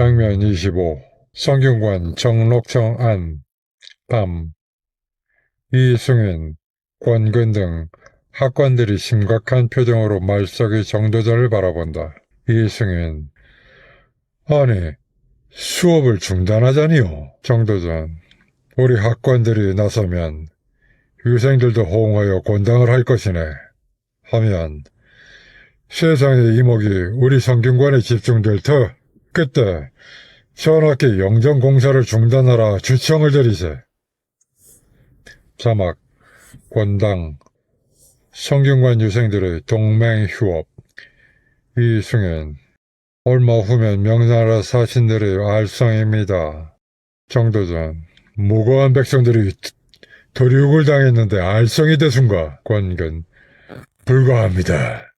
장면 25 성균관 정록청 안 밤 이승윤 권근 등 학관들이 심각한 표정으로 말석의 정도전을 바라본다. 이승윤 아니 수업을 중단하자니요. 정도전 우리 학관들이 나서면 유생들도 호응하여 권당을 할 것이네. 하면 세상의 이목이 우리 성균관에 집중될 터 그때 전학기 영정공사를 중단하라 주청을 드리세. 자막 권당 성균관 유생들의 동맹휴업 이승현 얼마 후면 명나라 사신들의 알성입니다. 정도전 무고한 백성들이 도륙을 당했는데 알성이 대순가 권근 불가합니다.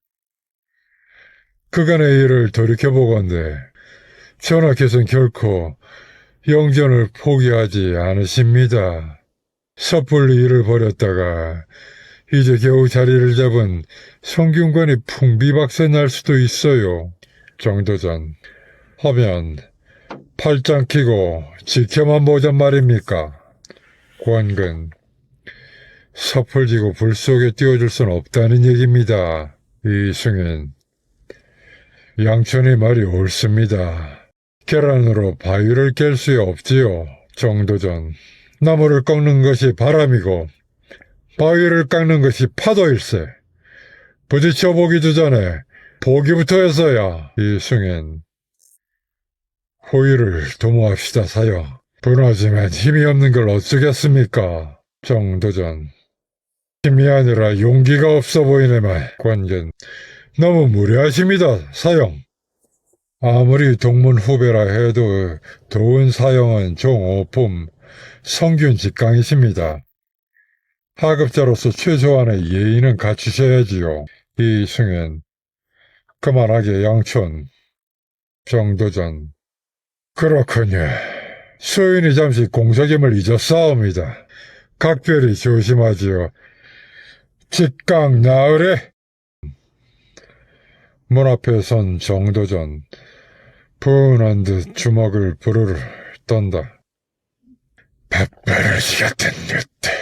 그간의 일을 돌이켜보건대 전하께서는 결코 영전을 포기하지 않으십니다. 섣불리 일을 벌였다가 이제 겨우 자리를 잡은 성균관이 풍비박세 날 수도 있어요. 정도전 하면 팔짱 끼고 지켜만 보잔 말입니까? 권근 섣불지고 불 속에 띄워줄 순 없다는 얘기입니다. 이승현 양천의 말이 옳습니다. 계란으로 바위를 깰 수 없지요. 정도전 나무를 꺾는 것이 바람이고 바위를 깎는 것이 파도일세. 부딪혀 보기도 전에 보기부터 했어야 이승현 호의를 도모합시다 사요. 분하지만 힘이 없는 걸 어쩌겠습니까? 정도전 힘이 아니라 용기가 없어 보이네만 관견 너무 무례하십니다 사형 아무리 동문 후배라 해도 도운 사형은 종오품 성균 직강이십니다. 하급자로서 최소한의 예의는 갖추셔야지요. 이승현 그만하게 양촌. 정도전. 그렇군요. 소인이 잠시 공석임을 잊었사옵니다. 각별히 조심하지요. 직강 나으래 문 앞에 선 정도전 분한 듯 주먹을 부르르 떤다. 밥버릇이 같은 녀들